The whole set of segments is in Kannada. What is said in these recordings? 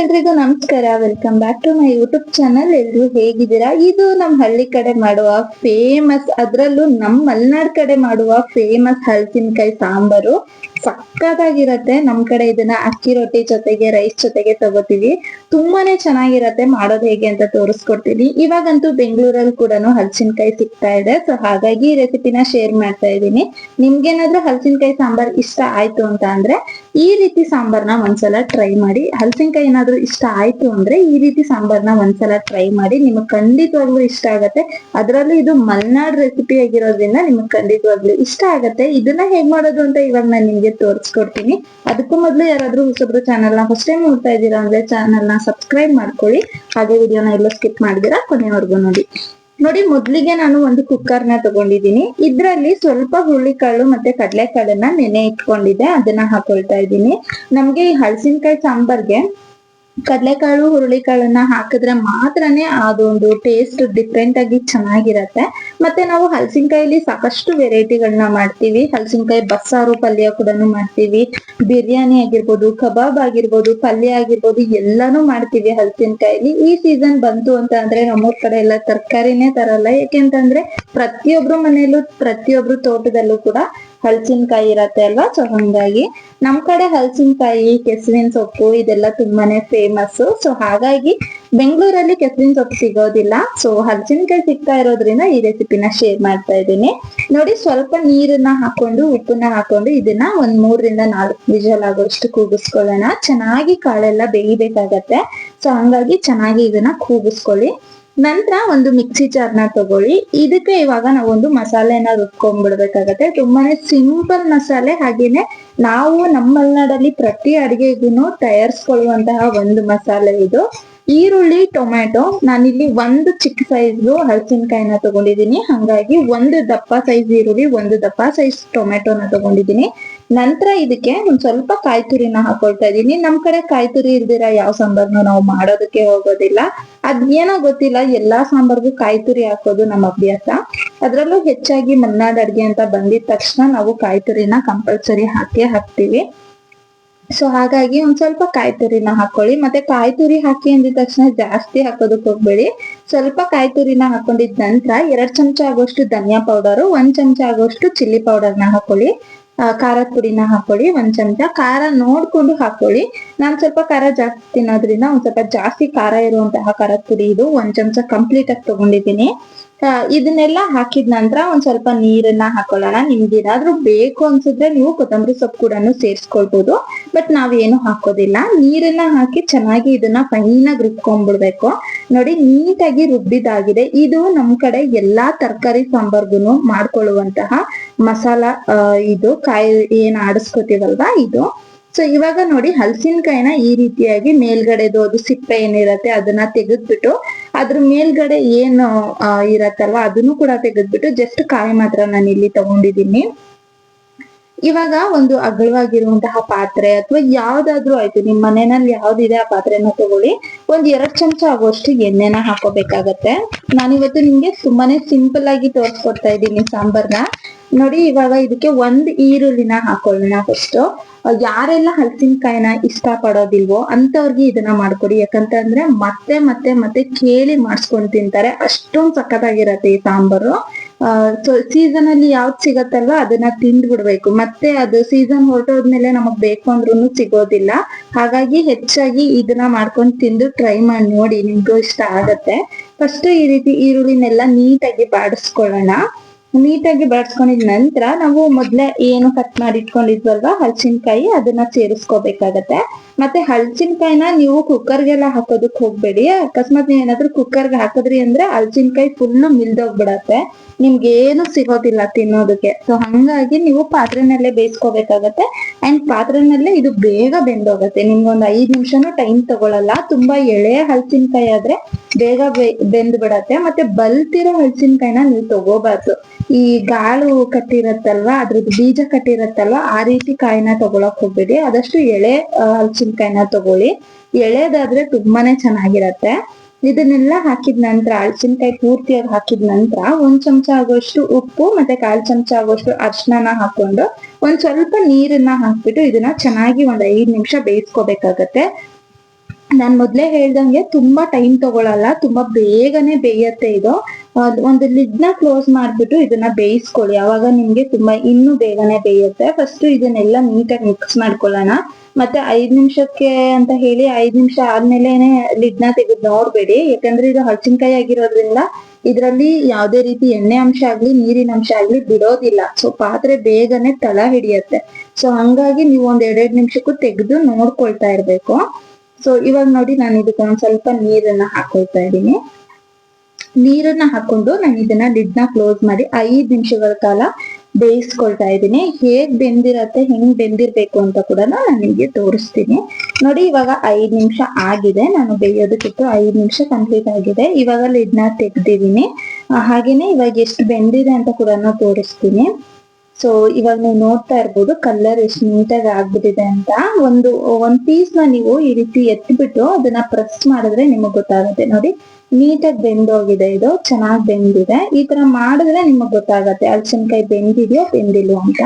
ಎಲ್ರಿಗೂ ನಮಸ್ಕಾರ. Welcome back to my YouTube channel ಎಲ್ರು ಹೇಗಿದ್ದೀರಾ? ಇದು ನಮ್ಮ ಹಳ್ಳಿ ಕಡೆ ಮಾಡುವ ಫೇಮಸ್ ಅದ್ರಲ್ಲೂ ನಮ್ಮ ಮಲ್ನಾಡ್ ಕಡೆ ಮಾಡುವ ಫೇಮಸ್ ಹಲಸಿನಕಾಯಿ ಸಾಂಬಾರು. ಸಕ್ಕತ್ತಾಗಿರತ್ತೆ. ನಮ್ ಕಡೆ ಇದನ್ನ ಅಕ್ಕಿ ರೊಟ್ಟಿ ಜೊತೆಗೆ, ರೈಸ್ ಜೊತೆಗೆ ತಗೋತೀವಿ. ತುಂಬಾನೇ ಚೆನ್ನಾಗಿರತ್ತೆ. ಮಾಡೋದು ಹೇಗೆ ಅಂತ ತೋರಿಸ್ಕೊಡ್ತೀನಿ. ಇವಾಗಂತೂ ಬೆಂಗಳೂರಲ್ಲಿ ಕೂಡ ಹಲಸಿನಕಾಯಿ ಸಿಗ್ತಾ ಇದೆ. ಸೊ ಹಾಗಾಗಿ ಈ ರೆಸಿಪಿನ ಶೇರ್ ಮಾಡ್ತಾ ಇದ್ದೀನಿ. ನಿಮ್ಗೇನಾದ್ರೂ ಹಲಸಿನಕಾಯಿ ಸಾಂಬಾರ್ ಇಷ್ಟ ಆಯ್ತು ಅಂತ ಅಂದ್ರೆ, ಈ ರೀತಿ ಸಾಂಬಾರ್ನ ಒಂದ್ಸಲ ಟ್ರೈ ಮಾಡಿ. ಹಲಸಿನಕಾಯಿ ಏನಾದ್ರೂ ಇಷ್ಟ ಆಯ್ತು ಅಂದ್ರೆ, ಈ ರೀತಿ ಸಾಂಬಾರ್ನ ಒಂದ್ಸಲ ಟ್ರೈ ಮಾಡಿ. ನಿಮಗೆ ಖಂಡಿತವಾಗ್ಲೂ ಇಷ್ಟ ಆಗತ್ತೆ. ಅದ್ರಲ್ಲೂ ಇದು ಮಲ್ನಾಡ್ ರೆಸಿಪಿ ಆಗಿರೋದ್ರಿಂದ ನಿಮಗೆ ಖಂಡಿತವಾಗ್ಲೂ ಇಷ್ಟ ಆಗತ್ತೆ. ಇದನ್ನ ಹೇಗ್ ಮಾಡೋದು ಅಂತ ಇವಾಗ ನಾನು ನಿಮ್ಗೆ ತೋರಿಸ್ಕೊಡ್ತೀನಿ. ಅದಕ್ಕೂ ಮೊದಲು ಯಾರಾದ್ರೂ ಹೊಸಬ್ರು ಚಾನಲ್ನ ಫಸ್ಟ್ ಟೈಮ್ ನೋಡ್ತಾ ಇದ್ದೀರಾ ಅಂದ್ರೆ ಚಾನಲ್ನ ಸಬ್ಸ್ಕ್ರೈಬ್ ಮಾಡ್ಕೊಳ್ಳಿ. ಹಾಗೆ ವಿಡಿಯೋನ ಎಲ್ಲೋ ಸ್ಕಿಪ್ ಮಾಡಿದಿರಾ, ಕೊನೆವರೆಗೂ ನೋಡಿ. ನೋಡಿ, ಮೊದ್ಲಿಗೆ ನಾನು ಒಂದು ಕುಕ್ಕರ್ನ ತಗೊಂಡಿದ್ದೀನಿ. ಇದ್ರಲ್ಲಿ ಸ್ವಲ್ಪ ಹುರುಳಿಕಾಳು ಮತ್ತೆ ಕಡಲೆಕಾಳನ್ನ ನೆನೆ ಇಟ್ಕೊಂಡಿದ್ದೆ. ಅದನ್ನ ಹಾಕೊಳ್ತಾ ಇದ್ದೀನಿ. ನಮ್ಗೆ ಈ ಹಳಸಿನಕಾಯಿ ಸಾಂಬಾರ್ಗೆ ಕಡಲೆಕಾಳು, ಹುರುಳಿಕಾಳನ್ನ ಹಾಕಿದ್ರೆ ಮಾತ್ರನೇ ಅದೊಂದು ಟೇಸ್ಟ್ ಡಿಫ್ರೆಂಟ್ ಆಗಿ ಚೆನ್ನಾಗಿರತ್ತೆ. ಮತ್ತೆ ನಾವು ಹಲಸಿನಕಾಯಿಲಿ ಸಾಕಷ್ಟು ವೆರೈಟಿಗಳನ್ನ ಮಾಡ್ತೀವಿ. ಹಲಸಿನಕಾಯಿ ಬಸ್ಸಾರು ಪಲ್ಯ ಕೂಡ ಮಾಡ್ತೀವಿ. ಬಿರಿಯಾನಿ ಆಗಿರ್ಬೋದು, ಕಬಾಬ್ ಆಗಿರ್ಬೋದು, ಪಲ್ಯ ಆಗಿರ್ಬೋದು, ಎಲ್ಲಾನು ಮಾಡ್ತೀವಿ ಹಲಸಿನಕಾಯಿಲಿ. ಈ ಸೀಸನ್ ಬಂತು ಅಂತ ಅಂದ್ರೆ ನಮ್ಮೂರ್ ಕಡೆ ಎಲ್ಲ ತರಕಾರಿನೇ ತರಲ್ಲ. ಯಾಕೆಂತಂದ್ರೆ ಪ್ರತಿಯೊಬ್ರು ಮನೆಯಲ್ಲೂ ಪ್ರತಿಯೊಬ್ರು ತೋಟದಲ್ಲೂ ಕೂಡ ಹಲಸಿನಕಾಯಿ ಇರತ್ತೆ ಅಲ್ವಾ? ಸೊ ಹಂಗಾಗಿ ನಮ್ ಕಡೆ ಹಲಸಿನಕಾಯಿ ಕೆಸುವಿನ ಸೊಪ್ಪು ಇದೆಲ್ಲ ತುಂಬಾನೇ ಫೇಮಸ್ ಸೊ ಹಾಗಾಗಿ ಬೆಂಗಳೂರಲ್ಲಿ ಕೆಸುವಿನ ಸೊಪ್ಪು ಸಿಗೋದಿಲ್ಲ. ಸೊ ಹಲಸಿನಕಾಯಿ ಸಿಗ್ತಾ ಇರೋದ್ರಿಂದ ಈ ರೆಸಿಪಿನ ಶೇರ್ ಮಾಡ್ತಾ ಇದ್ದೀನಿ. ನೋಡಿ, ಸ್ವಲ್ಪ ನೀರನ್ನ ಹಾಕೊಂಡು, ಉಪ್ಪನ್ನ ಹಾಕೊಂಡು ಇದನ್ನ ಒಂದ್ ಮೂರರಿಂದ ನಾಲ್ಕು ವಿಜಲ್ ಆಗೋಷ್ಟು ಕೂಗಿಸ್ಕೊಳ್ಳೋಣ. ಚೆನ್ನಾಗಿ ಕಾಳೆಲ್ಲ ಬೇಯಬೇಕಾಗತ್ತೆ. ಸೊ ಹಂಗಾಗಿ ಚೆನ್ನಾಗಿ ಇದನ್ನ ಕೂಗಿಸ್ಕೊಳ್ಳಿ. ನಂತರ ಒಂದು ಮಿಕ್ಸಿ ಜಾರ್ನ ತಗೊಳ್ಳಿ. ಇದಕ್ಕೆ ಇವಾಗ ನಾವು ಒಂದು ಮಸಾಲೆನ ರುಬ್ಕೊಂಡ್ಬಿಡ್ಬೇಕಾಗತ್ತೆ. ತುಂಬಾನೇ ಸಿಂಪಲ್ ಮಸಾಲೆ ಹಾಗೇನೆ ನಾವು ನಮ್ಮ ಮಲೆನಾಡಲ್ಲಿ ಪ್ರತಿ ಅಡಿಗೆಗೂ ತಯಾರಿಸ್ಕೊಳ್ಳುವಂತಹ ಒಂದು ಮಸಾಲೆ ಇದು. ಈರುಳ್ಳಿ, ಟೊಮ್ಯಾಟೊ. ನಾನಿಲ್ಲಿ ಒಂದು ಚಿಕ್ಕ ಸೈಜ್ ಹಲಸಿನಕಾಯಿನ ತಗೊಂಡಿದ್ದೀನಿ. ಹಂಗಾಗಿ ಒಂದು ದಪ್ಪ ಸೈಜ್ ಈರುಳ್ಳಿ, ಒಂದು ದಪ್ಪ ಸೈಜ್ ಟೊಮ್ಯಾಟೊನ ತಗೊಂಡಿದ್ದೀನಿ. ನಂತರ ಇದಕ್ಕೆ ಒಂದ್ ಸ್ವಲ್ಪ ಕಾಯಿ ತುರಿನ ಹಾಕೊಳ್ತಾ ಇದೀನಿ ನಮ್ ಕಡೆ ಕಾಯಿ ತುರಿ ಇಲ್ದಿರ ಯಾವ ಸಾಂಬಾರ್ನು ನಾವು ಮಾಡೋದಕ್ಕೆ ಹೋಗೋದಿಲ್ಲ. ಅದೇನೋ ಗೊತ್ತಿಲ್ಲ, ಎಲ್ಲಾ ಸಾಂಬಾರ್ಗೂ ಕಾಯಿ ತುರಿ ಹಾಕೋದು ನಮ್ಮ ಅಭ್ಯಾಸ. ಅದ್ರಲ್ಲೂ ಹೆಚ್ಚಾಗಿ ಮಲ್ನಾಡ್ ಅಡ್ಗೆ ಅಂತ ಬಂದಿದ ತಕ್ಷಣ ನಾವು ಕಾಯಿ ತುರಿನ ಕಂಪಲ್ಸರಿ ಹಾಕಿ ಹಾಕ್ತಿವಿ. ಸೊ ಹಾಗಾಗಿ ಒಂದ್ ಸ್ವಲ್ಪ ಕಾಯಿ ತುರಿನ ಹಾಕೊಳ್ಳಿ. ಮತ್ತೆ ಕಾಯಿ ತುರಿ ಹಾಕಿ ಅಂದಿದ ತಕ್ಷಣ ಜಾಸ್ತಿ ಹಾಕೋದಕ್ಕೆ ಹೋಗ್ಬೇಡಿ. ಸ್ವಲ್ಪ ಕಾಯಿ ತುರಿನ ಹಾಕೊಂಡಿದ ನಂತರ ಎರಡ್ ಚಮಚ ಆಗೋಷ್ಟು ಧನಿಯಾ ಪೌಡರ್, ಒಂದ್ ಚಮಚ ಆಗೋಷ್ಟು ಚಿಲ್ಲಿ ಪೌಡರ್ನ ಹಾಕೊಳ್ಳಿ. ಖಾರದ ಪುಡಿನ ಹಾಕೊಳ್ಳಿ, ಒಂದ್ ಚಮಚ. ಖಾರ ನೋಡ್ಕೊಂಡು ಹಾಕೊಳ್ಳಿ. ನಾನ್ ಸ್ವಲ್ಪ ಖಾರ ಜಾಸ್ತಿ ತಿನ್ನೋದ್ರಿಂದ ಒಂದ್ ಸ್ವಲ್ಪ ಜಾಸ್ತಿ ಖಾರ ಇರುವಂತಹ ಖಾರದ ಪುಡಿ ಇದು ಒಂದ್ ಚಮಚ ಕಂಪ್ಲೀಟ್ ಆಗಿ ತಗೊಂಡಿದ್ದೀನಿ. ಇದನ್ನೆಲ್ಲ ಹಾಕಿದ ನಂತರ ಒಂದ್ ಸ್ವಲ್ಪ ನೀರನ್ನ ಹಾಕೊಳ್ಳೋಣ. ನಿಮ್ಗೆ ಏನಾದ್ರೂ ಬೇಕು ಅನ್ಸಿದ್ರೆ ನೀವು ಕೊತ್ತಂಬರಿ ಸೊಪ್ಪು ಕೂಡ ಸೇರ್ಸ್ಕೊಳ್ಬಹುದು ಬಟ್ ನಾವೇನು ಹಾಕೋದಿಲ್ಲ. ನೀರನ್ನ ಹಾಕಿ ಚೆನ್ನಾಗಿ ಇದನ್ನ ಫೈನ್ ಆಗಿ ರುಬ್ಕೊಂಡ್ಬಿಡ್ಬೇಕು. ನೋಡಿ, ನೀಟಾಗಿ ರುಬ್ಬಿದಾಗಿದೆ ಇದು ನಮ್ ಕಡೆ ಎಲ್ಲಾ ತರಕಾರಿ ಸಾಂಬಾರ್ಗುನು ಮಾಡ್ಕೊಳ್ಳುವಂತಹ ಮಸಾಲ ಇದು ಕಾಯಿ ಏನ್ ಆಡಿಸ್ಕೊತೀವಲ್ವಾ ಇದು. ಸೊ ಇವಾಗ ನೋಡಿ ಹಲಸಿನಕಾಯಿನ ಈ ರೀತಿಯಾಗಿ ಮೇಲ್ಗಡೆದು ಅದು ಸಿಪ್ಪೆ ಏನಿರತ್ತೆ ಅದನ್ನ ತೆಗೆದ್ಬಿಟ್ಟು ಅದ್ರ ಮೇಲ್ಗಡೆ ಏನು ಇರತ್ತಲ್ವಾ ಅದನ್ನು ಕೂಡ ತೆಗೆದ್ಬಿಟ್ಟು ಜಸ್ಟ್ ಕಾಯಿ ಮಾತ್ರ ನಾನು ಇಲ್ಲಿ ತಗೊಂಡಿದ್ದೀನಿ. ಇವಾಗ ಒಂದು ಅಗಲವಾಗಿರುವಂತಹ ಪಾತ್ರೆ ಅಥವಾ ಯಾವ್ದಾದ್ರು ಆಯ್ತು, ನಿಮ್ ಮನೆಯಲ್ಲಿ ಯಾವ್ದಿದೆ ಆ ಪಾತ್ರೆನ ತಗೊಳ್ಳಿ. ಒಂದ್ ಎರಡ್ ಚಮಚ ಆಗುವಷ್ಟು ಎಣ್ಣೆನ ಹಾಕೋಬೇಕಾಗತ್ತೆ. ನಾನಿವತ್ತು ನಿಮ್ಗೆ ತುಂಬಾನೇ ಸಿಂಪಲ್ ಆಗಿ ತೋರಿಸ್ಕೊಡ್ತಾ ಇದ್ದೀನಿ ಸಾಂಬಾರ್ನ. ನೋಡಿ, ಇವಾಗ ಇದಕ್ಕೆ ಒಂದ್ ಈರುಳ್ಳಿನ ಹಾಕೊಳ್ಳೋಣ ಫಸ್ಟ್ ಯಾರೆಲ್ಲ ಹಲಸಿನಕಾಯಿನ ಇಷ್ಟ ಪಡೋದಿಲ್ವೋ ಅಂತವ್ರಿಗೆ ಇದನ್ನ ಮಾಡ್ಕೊಡಿ. ಯಾಕಂತಂದ್ರೆ ಮತ್ತೆ ಮತ್ತೆ ಮತ್ತೆ ಕೇಳಿ ಮಾಡಿಸ್ಕೊಂಡು ತಿಂತಾರೆ. ಅಷ್ಟೊಂದ್ ಸಖತ್ತಾಗಿರತ್ತೆ ಈ ಸಾಂಬಾರು. ಸೊ ಸೀಸನ್ ಅಲ್ಲಿ ಯಾವ್ದು ಸಿಗತ್ತಲ್ವ ಅದನ್ನ ತಿಂದ್ ಬಿಡ್ಬೇಕು ಮತ್ತೆ ಅದು ಸೀಸನ್ ಹೊರಟೋದ್ಮೇಲೆ ನಮಗ್ ಬೇಕು ಅಂದ್ರೂ ಸಿಗೋದಿಲ್ಲ. ಹಾಗಾಗಿ ಹೆಚ್ಚಾಗಿ ಇದನ್ನ ಮಾಡ್ಕೊಂಡು ತಿಂದು ಟ್ರೈ ಮಾಡಿ, ನೋಡಿ, ನಿಮ್ಗೂ ಇಷ್ಟ ಆಗತ್ತೆ. ಫಸ್ಟ್ ಈ ರೀತಿ ಈರುಳ್ಳಿನೆಲ್ಲ ನೀಟಾಗಿ ಬಾಡಿಸ್ಕೊಳ್ಳೋಣ. ನೀಟಾಗಿ ಬಾಡ್ಸ್ಕೊಂಡಿದ ನಂತರ ನಾವು ಮೊದ್ಲೇ ಏನು ಕಟ್ ಮಾಡಿ ಇಟ್ಕೊಂಡಿದ್ವಲ್ವಾ ಹಲಸಿನಕಾಯಿ ಅದನ್ನ ಸೇರಿಸ್ಕೋಬೇಕಾಗತ್ತೆ. ಮತ್ತೆ ಹಲಸಿನಕಾಯಿನ ನೀವು ಕುಕ್ಕರ್ಗೆಲ್ಲ ಹಾಕೋದಕ್ ಹೋಗ್ಬೇಡಿ. ಅಕಸ್ಮಾತ್ ನೀವ್ ಏನಾದ್ರು ಕುಕ್ಕರ್ಗೆ ಹಾಕಿದ್ರಿ ಅಂದ್ರೆ ಹಲ್ಸಿನ್ಕಾಯಿ ಫುಲ್ ಮಿಲ್ದೋಗ್ಬಿಡತ್ತೆ. ನಿಮ್ಗೆ ಏನು ಸಿಗೋದಿಲ್ಲ ತಿನ್ನೋದಕ್ಕೆ. ಸೊ ಹಂಗಾಗಿ ನೀವು ಪಾತ್ರೆನಲ್ಲೇ ಬೇಯಿಸ್ಕೋಬೇಕಾಗತ್ತೆ. ಅಂಡ್ ಪಾತ್ರೆನಲ್ಲೇ ಇದು ಬೇಗ ಬೆಂದೋಗತ್ತೆ. ನಿಮ್ಗೊಂದು ಐದ್ ನಿಮಿಷನೂ ಟೈಮ್ ತಗೊಳಲ್ಲ. ತುಂಬಾ ಎಳೆ ಹಲ್ಸಿನ್ಕಾಯಿ ಆದ್ರೆ ಬೇಗ ಬೆಂದ್ ಬಿಡತ್ತೆ ಮತ್ತೆ ಬಲ್ತಿರೋ ಹಲಸಿನಕಾಯಿನ ನೀವು ತಗೋಬಾರ್ದು. ಈ ಗಾಳು ಕಟ್ಟಿರತ್ತಲ್ವಾ, ಅದ್ರದ್ದು ಬೀಜ ಕಟ್ಟಿರತ್ತಲ್ವಾ, ಆ ರೀತಿ ಕಾಯಿನ ತಗೊಳಕ್ ಹೋಗ್ಬೇಡಿ. ಆದಷ್ಟು ಎಳೆ ಹಲಸಿನಕಾಯಿನ ತಗೊಳ್ಳಿ. ಎಳೆದಾದ್ರೆ ತುಂಬಾನೇ ಚೆನ್ನಾಗಿರತ್ತೆ. ಇದನ್ನೆಲ್ಲ ಹಾಕಿದ ನಂತರ ಹಲಸಿನಕಾಯಿ ಪೂರ್ತಿಯಾಗಿ ಹಾಕಿದ ನಂತರ, ಒಂದ್ ಚಮಚ ಆಗೋಷ್ಟು ಉಪ್ಪು ಮತ್ತೆ ಕಾಲ್ ಚಮಚ ಆಗೋಷ್ಟು ಅರ್ಶನ ಹಾಕೊಂಡು, ಒಂದ್ ಸ್ವಲ್ಪ ನೀರನ್ನ ಹಾಕ್ಬಿಟ್ಟು ಇದನ್ನ ಚೆನ್ನಾಗಿ ಒಂದ್ ಐದ್ ನಿಮಿಷ ಬೇಯಿಸ್ಕೋಬೇಕಾಗತ್ತೆ. ನಾನ್ ಮೊದ್ಲೇ ಹೇಳ್ದಂಗೆ ತುಂಬಾ ಟೈಮ್ ತಗೊಳಲ್ಲ, ತುಂಬಾ ಬೇಗನೆ ಬೇಯತ್ತೆ ಇದು. ಒಂದು ಲಿಡ್ನ ಕ್ಲೋಸ್ ಮಾಡ್ಬಿಟ್ಟು ಇದನ್ನ ಬೇಯಿಸ್ಕೊಳ್ಳಿ. ಅವಾಗ ನಿಮ್ಗೆ ತುಂಬಾ ಇನ್ನೂ ಬೇಗನೆ ಬೇಯುತ್ತೆ. ಫಸ್ಟ್ ಇದನ್ನೆಲ್ಲ ನೀಟಾಗಿ ಮಿಕ್ಸ್ ಮಾಡ್ಕೊಳ್ಳೋಣ. ಮತ್ತೆ ಐದ್ ನಿಮಿಷಕ್ಕೆ ಅಂತ ಹೇಳಿ ಐದ್ ನಿಮಿಷ ಆದ್ಮೇಲೆನೆ ಲಿಡ್ನ ತೆಗೆದು ನೋಡ್ಬೇಡಿ. ಯಾಕಂದ್ರೆ ಇದು ಹಲಸಿನಕಾಯಿ ಆಗಿರೋದ್ರಿಂದ ಇದರಲ್ಲಿ ಯಾವ್ದೇ ರೀತಿ ಎಣ್ಣೆ ಅಂಶ ಆಗ್ಲಿ, ನೀರಿನ ಅಂಶ ಆಗ್ಲಿ ಬಿಡೋದಿಲ್ಲ. ಸೊ ಪಾತ್ರೆ ಬೇಗನೆ ತಳ ಹಿಡಿಯತ್ತೆ. ಸೊ ಹಂಗಾಗಿ ನೀವು ಒಂದ್ ಎರಡೆರಡ್ ನಿಮಿಷಕ್ಕೂ ತೆಗೆದು ನೋಡ್ಕೊಳ್ತಾ ಇರ್ಬೇಕು. ಸೊ ಇವಾಗ ನೋಡಿ ನಾನು ಇದಕ್ಕೆ ಒಂದ್ ಸ್ವಲ್ಪ ನೀರನ್ನ ಹಾಕೊಳ್ತಾ ಇದ್ದೀನಿ. ನೀರನ್ನ ಹಾಕೊಂಡು ನಾನು ಇದನ್ನ ಲಿಡ್ನ ಕ್ಲೋಸ್ ಮಾಡಿ ಐದು ನಿಮಿಷಗಳ ಕಾಲ ಬೇಯಿಸ್ಕೊಳ್ತಾ ಇದ್ದೀನಿ. ಹೇಗ್ ಬೆಂದಿರತ್ತೆ, ಹೆಂಗ್ ಬೆಂದಿರ್ಬೇಕು ಅಂತ ಕೂಡ ನಾನು ನಿಮ್ಗೆ ತೋರಿಸ್ತೀನಿ. ನೋಡಿ, ಇವಾಗ ಐದು ನಿಮಿಷ ಆಗಿದೆ. ನಾನು ಬೇಯೋದಕ್ಕಿಟ್ಟು ಐದು ನಿಮಿಷ ಕಂಪ್ಲೀಟ್ ಆಗಿದೆ. ಇವಾಗ ಲಿಡ್ನ ತೆಗ್ದಿದೀನಿ ಹಾಗೇನೆ ಇವಾಗ ಎಷ್ಟು ಬೆಂದಿದೆ ಅಂತ ಕೂಡ ತೋರಿಸ್ತೀನಿ. ಸೊ ಇವಾಗ ನೀವು ನೋಡ್ತಾ ಇರ್ಬೋದು ಕಲರ್ ಎಷ್ಟು ನೀಟಾಗಿ ಆಗ್ಬಿಟ್ಟಿದೆ ಅಂತ. ಒಂದು ಒಂದ್ ಪೀಸ್ನ ನೀವು ಈ ರೀತಿ ಎತ್ಬಿಟ್ಟು ಅದನ್ನ ಪ್ರೆಸ್ ಮಾಡಿದ್ರೆ ನಿಮಗ್ ಗೊತ್ತಾಗುತ್ತೆ. ನೋಡಿ ನೀಟಾಗಿ ಬೆಂದೋಗಿದೆ ಇದು, ಚೆನ್ನಾಗಿ ಬೆಂದಿದೆ. ಈ ತರ ಮಾಡಿದ್ರೆ ನಿಮಗ್ ಗೊತ್ತಾಗತ್ತೆ ಹಲಸಿನಕಾಯಿ ಬೆಂದಿದೆಯೋ ಬೆಂದಿಲ್ವೋ ಅಂತ.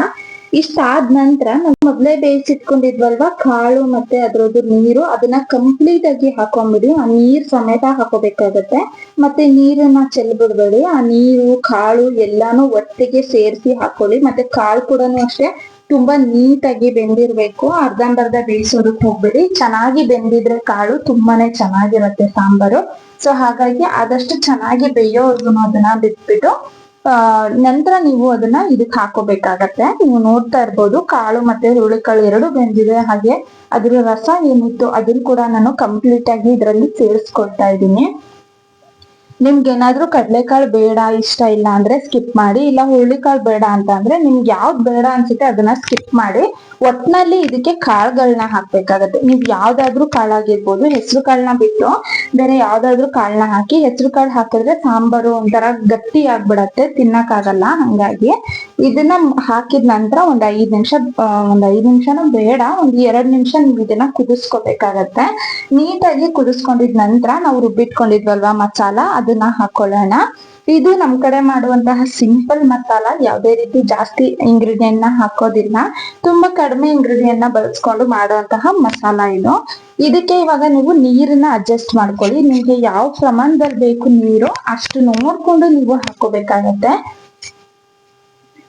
ಇಷ್ಟ ಆದ ನಂತರ ನಾವು ಮೊದ್ಲೇ ಬೇಯಿಸಿಟ್ಕೊಂಡಿದ್ವಲ್ವಾ, ಕಾಳು ಮತ್ತೆ ಅದ್ರದ್ದು ನೀರು, ಅದನ್ನ ಕಂಪ್ಲೀಟ್ ಆಗಿ ಹಾಕೊಂಡ್ಬಿಡಿ ಆ ನೀರ್ ಸಮೇತ ಹಾಕೋಬೇಕಾಗತ್ತೆ. ಮತ್ತೆ ನೀರನ್ನ ಚೆಲ್ಬಿಡ್ಬೇಡಿ. ಆ ನೀರು, ಕಾಳು ಎಲ್ಲಾನು ಒಟ್ಟಿಗೆ ಸೇರಿಸಿ ಹಾಕೊಳ್ಳಿ. ಮತ್ತೆ ಕಾಳು ಕೂಡ ಅಷ್ಟೇ ತುಂಬಾ ನೀಟಾಗಿ ಬೆಂದಿರ್ಬೇಕು. ಅರ್ಧಂಬರ್ಧ ಬೇಯಿಸೋದಕ್ಕೆ ಹೋಗ್ಬೇಡಿ. ಚೆನ್ನಾಗಿ ಬೆಂದಿದ್ರೆ ಕಾಳು ತುಂಬಾನೇ ಚೆನ್ನಾಗಿರುತ್ತೆ ಸಾಂಬಾರು. ಸೊ ಹಾಗಾಗಿ ಆದಷ್ಟು ಚೆನ್ನಾಗಿ ಬೇಯೋರ್ಗು ಅದನ್ನ ಬಿಟ್ಬಿಟ್ಟು ನಂತರ ನೀವು ಅದನ್ನ ಇದಕ್ ಹಾಕೋಬೇಕಾಗತ್ತೆ. ನೀವು ನೋಡ್ತಾ ಇರ್ಬೋದು, ಕಾಳು ಮತ್ತೆ ಹುರುಳಿಕಾಳು ಎರಡು ಬೆಂದಿದೆ. ಹಾಗೆ ಅದ್ರ ರಸ ಏನಿತ್ತು ಅದನ್ನ ಕೂಡ ನಾನು ಕಂಪ್ಲೀಟ್ ಆಗಿ ಇದರಲ್ಲಿ ಸೇರಿಸ್ಕೊಳ್ತಾ ಇದ್ದೀನಿ. ನಿಮ್ಗೆ ಕಡಲೆಕಾಳು ಕಡ್ಲೆಕಾಳು ಬೇಡ, ಇಷ್ಟ ಇಲ್ಲ ಅಂದ್ರೆ ಸ್ಕಿಪ್ ಮಾಡಿ, ಇಲ್ಲ ಹುರುಳಿಕಾಳು ಬೇಡ ಅಂತ ಅಂದ್ರೆ ನಿಮ್ಗೆ ಯಾವ್ದು ಬೇಡ ಅನ್ಸುತ್ತೆ ಅದನ್ನ ಸ್ಕಿಪ್ ಮಾಡಿ, ಒಟ್ನಲ್ಲಿ ಇದಕ್ಕೆ ಕಾಳುಗಳನ್ನ ಹಾಕ್ಬೇಕಾಗತ್ತೆ. ನೀವ್ ಯಾವ್ದಾದ್ರೂ ಕಾಳಾಗಿರ್ಬೋದು, ಹೆಸರು ಕಾಳನ್ನ ಬಿಟ್ಟು ಬೇರೆ ಯಾವ್ದಾದ್ರೂ ಕಾಳನ್ನ ಹಾಕಿ, ಹೆಸರು ಕಾಳು ಹಾಕಿದ್ರೆ ಸಾಂಬಾರು ಒಂಥರ ಗಟ್ಟಿ ಆಗ್ಬಿಡತ್ತೆ ತಿನ್ನಕ್ಕಾಗಲ್ಲ ಹಂಗಾಗಿ. ಇದನ್ನ ಹಾಕಿದ ನಂತರ ಒಂದ್ ಐದ್ ನಿಮಿಷ ಒಂದ್ ಐದ್ ನಿಮಿಷನೂ ಬೇಡ, ಒಂದ್ ಎರಡ್ ನಿಮಿಷ ನೀವು ಇದನ್ನ ಕುದಿಸ್ಕೋಬೇಕಾಗತ್ತೆ. ನೀಟಾಗಿ ಕುದಿಸ್ಕೊಂಡಿದ್ ನಂತರ ನಾವು ರುಬ್ಬಿಟ್ಕೊಂಡಿದ್ವಲ್ವಾ ಮಸಾಲ ಅದನ್ನ ಹಾಕೊಳ್ಳೋಣ. ಇದು ನಮ್ ಕಡೆ ಮಾಡುವಂತಹ ಸಿಂಪಲ್ ಮಸಾಲ, ಯಾವ್ದೇ ರೀತಿ ಜಾಸ್ತಿ ಇಂಗ್ರೀಡಿಯಂಟ್ನ ಹಾಕೋದಿಲ್ಲ. ತುಂಬಾ ಕಡಿಮೆ ಇಂಗ್ರೀಡಿಯಂಟ್ನ ಬಳಸ್ಕೊಂಡು ಮಾಡುವಂತಹ ಮಸಾಲ ಇದು. ಇದಕ್ಕೆ ಇವಾಗ ನೀವು ನೀರನ್ನ ಅಡ್ಜಸ್ಟ್ ಮಾಡ್ಕೊಳ್ಳಿ. ನಿಮ್ಗೆ ಯಾವ ಪ್ರಮಾಣದಲ್ಲಿ ಬೇಕು ನೀರು, ಅಷ್ಟು ನೋಡ್ಕೊಂಡು ನೀವು ಹಾಕೋಬೇಕಾಗತ್ತೆ.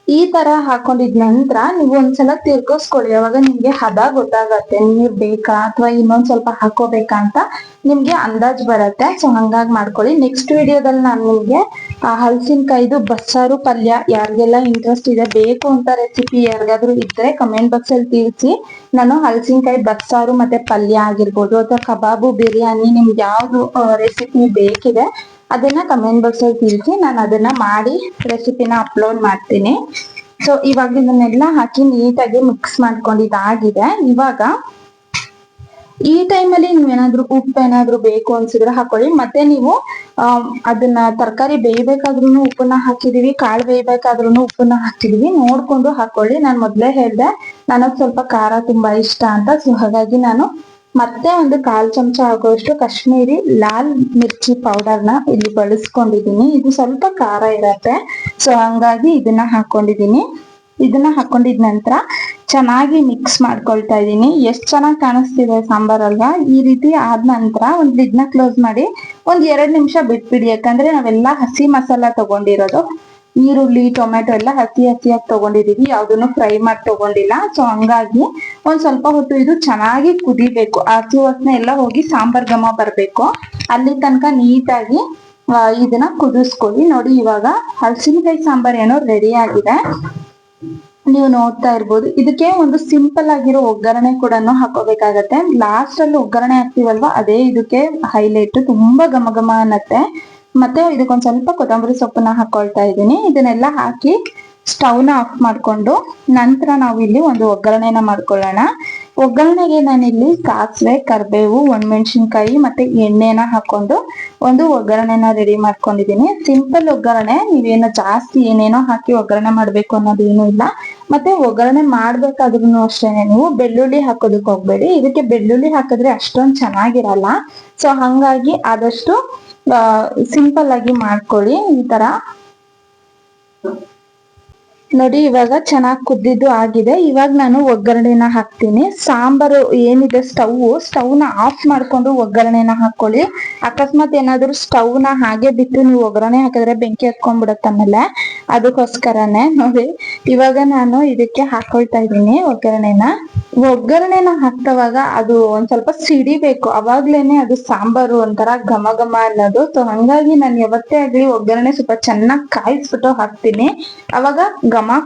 ಈ ತರ ಹಾಕೊಂಡಿದ್ ನಂತರ ನೀವು ಒಂದ್ಸಲ ತಿರ್ಗಿಸ್ಕೊಳ್ಳಿ. ಅವಾಗ ನಿಮ್ಗೆ ಹದ ಗೊತ್ತಾಗತ್ತೆ. ನೀರ್ ಬೇಕಾ ಅಥವಾ ಇನ್ನೊಂದ್ ಸ್ವಲ್ಪ ಹಾಕೋಬೇಕಾ ಅಂತ ನಿಮ್ಗೆ ಅಂದಾಜ್ ಬರತ್ತೆ. ಸೊ ಹಂಗಾಗಿ ಮಾಡ್ಕೊಳ್ಳಿ. ನೆಕ್ಸ್ಟ್ ವಿಡಿಯೋದಲ್ಲಿ ನಾನು ನಿಮ್ಗೆ, ಆ, ಹಲಸಿನಕಾಯ್ದು ಬಸ್ಸಾರು ಪಲ್ಯ ಯಾರಿಗೆಲ್ಲ ಇಂಟ್ರೆಸ್ಟ್ ಇದೆ, ಬೇಕು ಅಂತ ರೆಸಿಪಿ ಯಾರಿಗಾದ್ರೂ ಇದ್ರೆ ಕಮೆಂಟ್ ಬಾಕ್ಸ್ ಅಲ್ಲಿ ತಿಳಿಸಿ. ನಾನು ಹಲಸಿನಕಾಯಿ ಬಸ್ಸಾರು ಮತ್ತೆ ಪಲ್ಯ ಆಗಿರ್ಬೋದು ಅಥವಾ ಕಬಾಬು, ಬಿರಿಯಾನಿ ನಿಮ್ಗೆ ಯಾವ್ದು ರೆಸಿಪಿ ಬೇಕಿದೆ ಅದನ್ನ ಕಮೆಂಟ್ ಬಾಕ್ಸ್ ಅಲ್ಲಿ ತಿಳಿಸಿ ನಾನು ಅದನ್ನ ಮಾಡಿ ರೆಸಿಪಿನ ಅಪ್ಲೋಡ್ ಮಾಡ್ತೀನಿ. ಸೊ ಇವಾಗ ಇದನ್ನೆಲ್ಲ ಹಾಕಿ ನೀಟಾಗಿ ಮಿಕ್ಸ್ ಮಾಡ್ಕೊಂಡಿದ್ದಾಗಿದೆ. ಇವಾಗ ಈ ಟೈಮಲ್ಲಿ ನೀವು ಏನಾದ್ರೂ ಉಪ್ಪು ಏನಾದ್ರೂ ಬೇಕು ಅನ್ಸಿದ್ರೆ ಹಾಕೊಳ್ಳಿ. ಮತ್ತೆ ನೀವು ಅದನ್ನ ತರಕಾರಿ ಬೇಯ್ಬೇಕಾದ್ರೂ ಉಪ್ಪನ್ನ ಹಾಕಿದೀವಿ, ಕಾಳು ಬೇಯ್ಬೇಕಾದ್ರೂ ಉಪ್ಪನ್ನ ಹಾಕಿದೀವಿ. ನೋಡ್ಕೊಂಡು ಹಾಕೊಳ್ಳಿ. ನಾನು ಮೊದ್ಲೇ ಹೇಳ್ದೆ, ನನಗ್ ಸ್ವಲ್ಪ ಖಾರ ತುಂಬಾ ಇಷ್ಟ ಅಂತ. ಸೊ ಹಾಗಾಗಿ ನಾನು ಮತ್ತೆ ಒಂದು ಕಾಲ್ ಚಮಚ ಆಗುವಷ್ಟು ಕಾಶ್ಮೀರಿ ಲಾಲ್ ಮಿರ್ಚಿ ಪೌಡರ್ನ ಇಲ್ಲಿ ಬಳಸ್ಕೊಂಡಿದೀನಿ ಇದು ಸ್ವಲ್ಪ ಖಾರ ಇರತ್ತೆ. ಸೊ ಹಂಗಾಗಿ ಇದನ್ನ ಹಾಕೊಂಡಿದೀನಿ ಇದನ್ನ ಹಾಕೊಂಡಿದ ನಂತರ ಚೆನ್ನಾಗಿ ಮಿಕ್ಸ್ ಮಾಡ್ಕೊಳ್ತಾ ಇದ್ದೀನಿ. ಎಷ್ಟು ಚೆನ್ನಾಗಿ ಕಾಣಿಸ್ತಿದೆ ಸಾಂಬಾರ್ ಅಲ್ವಾ? ಈ ರೀತಿ ಆದ ನಂತರ ಒಂದ್ ಲಿಡ್ನ ಕ್ಲೋಸ್ ಮಾಡಿ ಒಂದ್ ಎರಡ್ ನಿಮಿಷ ಬಿಟ್ಬಿಡಿ. ಯಾಕಂದ್ರೆ ನಾವೆಲ್ಲ ಹಸಿ ಮಸಾಲ ತಗೊಂಡಿರೋದು. ಈರುಳ್ಳಿ ಟೊಮೆಟೊ ಎಲ್ಲ ಹಸಿ ಹಸಿಯಾಗಿ ತಗೊಂಡಿದೀವಿ. ಯಾವ್ದನ್ನು ಫ್ರೈ ಮಾಡಿ ತಗೊಂಡಿಲ್ಲ. ಸೊ ಹಂಗಾಗಿ ಒಂದ್ ಸ್ವಲ್ಪ ಹೊತ್ತು ಇದು ಚೆನ್ನಾಗಿ ಕುದಿಬೇಕು. ಹಸಿ ವಾಸನೆ ಎಲ್ಲ ಹೋಗಿ ಸಾಂಬಾರ್ ಘಮ ಬರ್ಬೇಕು. ಅಲ್ಲಿ ತನಕ ನೀಟಾಗಿ ಇದನ್ನ ಕುದಿಸ್ಕೊಳ್ಳಿ. ನೋಡಿ, ಇವಾಗ ಹಲಸಿನಕಾಯಿ ಸಾಂಬಾರ್ ಏನೋ ರೆಡಿ ಆಗಿದೆ. ನೀವು ನೋಡ್ತಾ ಇರ್ಬೋದು. ಇದಕ್ಕೆ ಒಂದು ಸಿಂಪಲ್ ಆಗಿರೋ ಒಗ್ಗರಣೆ ಕೂಡ ಹಾಕೋಬೇಕಾಗತ್ತೆ. ಲಾಸ್ಟ್ ಅಲ್ಲಿ ಒಗ್ಗರಣೆ ಹಾಕ್ತಿವಲ್ವಾ? ಅದೇ ಇದಕ್ಕೆ ಹೈಲೈಟ್ ತುಂಬಾ ಘಮ ಘಮ ಅನ್ನತ್ತೆ. ಮತ್ತೆ ಇದಕ್ಕೊಂದ್ ಸ್ವಲ್ಪ ಕೊತ್ತಂಬರಿ ಸೊಪ್ಪನ್ನ ಹಾಕೊಳ್ತಾ ಇದ್ದೀನಿ. ಇದನ್ನೆಲ್ಲ ಹಾಕಿ ಸ್ಟವ್ನ ಆಫ್ ಮಾಡ್ಕೊಂಡು ನಂತರ ನಾವು ಇಲ್ಲಿ ಒಂದು ಒಗ್ಗರಣೆನ ಮಾಡ್ಕೊಳ್ಳೋಣ. ಒಗ್ಗರಣೆಗೆ ನಾನಿಲ್ಲಿ ಸಾಸಿವೆ, ಕರಿಬೇವು, ಒಣಮೆಣಸಿನ್ಕಾಯಿ ಮತ್ತೆ ಎಣ್ಣೆನ ಹಾಕೊಂಡು ಒಂದು ಒಗ್ಗರಣೆನ ರೆಡಿ ಮಾಡ್ಕೊಂಡಿದ್ದೀನಿ. ಸಿಂಪಲ್ ಒಗ್ಗರಣೆ, ನೀವೇನೋ ಜಾಸ್ತಿ ಏನೇನೋ ಹಾಕಿ ಒಗ್ಗರಣೆ ಮಾಡ್ಬೇಕು ಅನ್ನೋದು ಏನು ಇಲ್ಲ. ಮತ್ತೆ ಒಗ್ಗರಣೆ ಮಾಡ್ಬೇಕಾದ್ರೂ ಅಷ್ಟೇನೆ, ನೀವು ಬೆಳ್ಳುಳ್ಳಿ ಹಾಕೋದಕ್ಕೆ ಹೋಗ್ಬೇಡಿ. ಇದಕ್ಕೆ ಬೆಳ್ಳುಳ್ಳಿ ಹಾಕಿದ್ರೆ ಅಷ್ಟೊಂದು ಚೆನ್ನಾಗಿರಲ್ಲ. ಸೊ ಹಂಗಾಗಿ ಆದಷ್ಟು ಸಿಂಪಲ್ ಆಗಿ ಮಾಡ್ಕೊಳ್ಳಿ ಈ ತರ. ನೋಡಿ, ಇವಾಗ ಚೆನ್ನಾಗಿ ಕುದ್ದಿದ್ದು ಆಗಿದೆ. ಇವಾಗ ನಾನು ಒಗ್ಗರಣೆನ ಹಾಕ್ತೀನಿ. ಸಾಂಬಾರು ಏನಿದೆ ಸ್ಟವ್ ಸ್ಟವ್ನ ಆಫ್ ಮಾಡ್ಕೊಂಡು ಒಗ್ಗರಣೆನ ಹಾಕೊಳ್ಳಿ. ಅಕಸ್ಮಾತ್ ಏನಾದ್ರು ಸ್ಟವ್ನ ಹಾಗೆ ಬಿಟ್ಟು ನೀವು ಒಗ್ಗರಣೆ ಹಾಕಿದ್ರೆ ಬೆಂಕಿ ಹತ್ಕೊಂಡ್ಬಿಡತ್ತೆ ಆಮೇಲೆ. ಅದಕ್ಕೋಸ್ಕರನೇ ನೋಡಿ, ಇವಾಗ ನಾನು ಇದಕ್ಕೆ ಹಾಕೊಳ್ತಾ ಇದ್ದೀನಿ ಒಗ್ಗರಣೆನ. ಒಗ್ಗರಣೆನ ಹಾಕ್ತವಾಗ ಅದು ಒಂದ್ ಸ್ವಲ್ಪ ಸಿಡಿಬೇಕು. ಅವಾಗ್ಲೇನೆ ಅದು ಸಾಂಬಾರು ಒಂಥರ ಘಮ ಘಮ ಅನ್ನೋದು. ಸೊ ಹಂಗಾಗಿ ನಾನು ಯಾವತ್ತೇ ಆಗ್ಲಿ ಒಗ್ಗರಣೆ ಸ್ವಲ್ಪ ಚೆನ್ನಾಗಿ ಕಾಯಿಸ್ಬಿಟ್ಟು ಹಾಕ್ತೀನಿ. ಅವಾಗ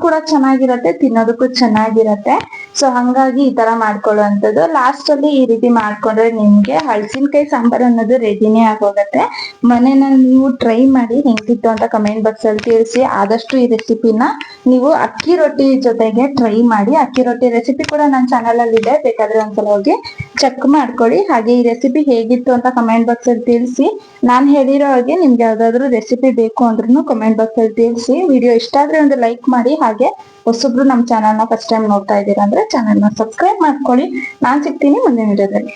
ಕೂಡ ಚೆನ್ನಾಗಿರತ್ತೆ, ತಿನ್ನೋದಕ್ಕೂ ಚೆನ್ನಾಗಿರತ್ತೆ. ಸೊ ಹಂಗಾಗಿ ಈ ತರ ಮಾಡ್ಕೊಳ್ಳುವಂಥದ್ದು. ಲಾಸ್ಟ್ ಅಲ್ಲಿ ಈ ರೀತಿ ಮಾಡ್ಕೊಂಡ್ರೆ ನಿಮ್ಗೆ ಹಳಸಿನಕಾಯಿ ಸಾಂಬಾರ್ ಅನ್ನೋದು ರೆಡಿನೇ ಆಗೋಗತ್ತೆ. ಮನೇನ ನೀವು ಟ್ರೈ ಮಾಡಿ ಹೆಂಗಿತ್ತು ಅಂತ ಕಮೆಂಟ್ ಬಾಕ್ಸ್ ಅಲ್ಲಿ ತಿಳಿಸಿ, ಆದಷ್ಟು ಈ ರೆಸಿಪಿನ ನೀವು ಅಕ್ಕಿ ರೊಟ್ಟಿ ಜೊತೆಗೆ ಟ್ರೈ ಮಾಡಿ. ಅಕ್ಕಿ ರೊಟ್ಟಿ ರೆಸಿಪಿ ಕೂಡ ನನ್ನ ಚಾನಲ್ ಅಲ್ಲಿ ಇದೆ. ಬೇಕಾದ್ರೆ ಒಂದ್ಸಲ ಹೋಗಿ ಚೆಕ್ ಮಾಡ್ಕೊಳ್ಳಿ ಹಾಗೆ ಈ ರೆಸಿಪಿ ಹೇಗಿತ್ತು ಅಂತ ಕಮೆಂಟ್ ಬಾಕ್ಸ್ ಅಲ್ಲಿ ತಿಳಿಸಿ. ನಾನ್ ಹೇಳಿರೋ ಹಾಗೆ ನಿಮ್ಗೆ ಯಾವ್ದಾದ್ರು ರೆಸಿಪಿ ಬೇಕು ಅಂದ್ರೂ ಕಮೆಂಟ್ ಬಾಕ್ಸ್ ಅಲ್ಲಿ ತಿಳಿಸಿ. ವಿಡಿಯೋ ಇಷ್ಟ ಆದ್ರೆ ಒಂದು ಲೈಕ್ ಮಾಡಿ. ಹಾಗೆ ಹೊಸಬ್ರು ನಮ್ಮ ನ ಫಸ್ಟ್ ಟೈಮ್ ನೋಡ್ತಾ ಇದ್ದೀರಾ ಅಂದ್ರೆ ನ ಸಬ್ಸ್ಕ್ರೈಬ್ ಮಾಡ್ಕೊಳ್ಳಿ ನಾನ್ ಸಿಗ್ತೀನಿ ಮುಂದಿನ ವಿಡಿಯೋದಲ್ಲಿ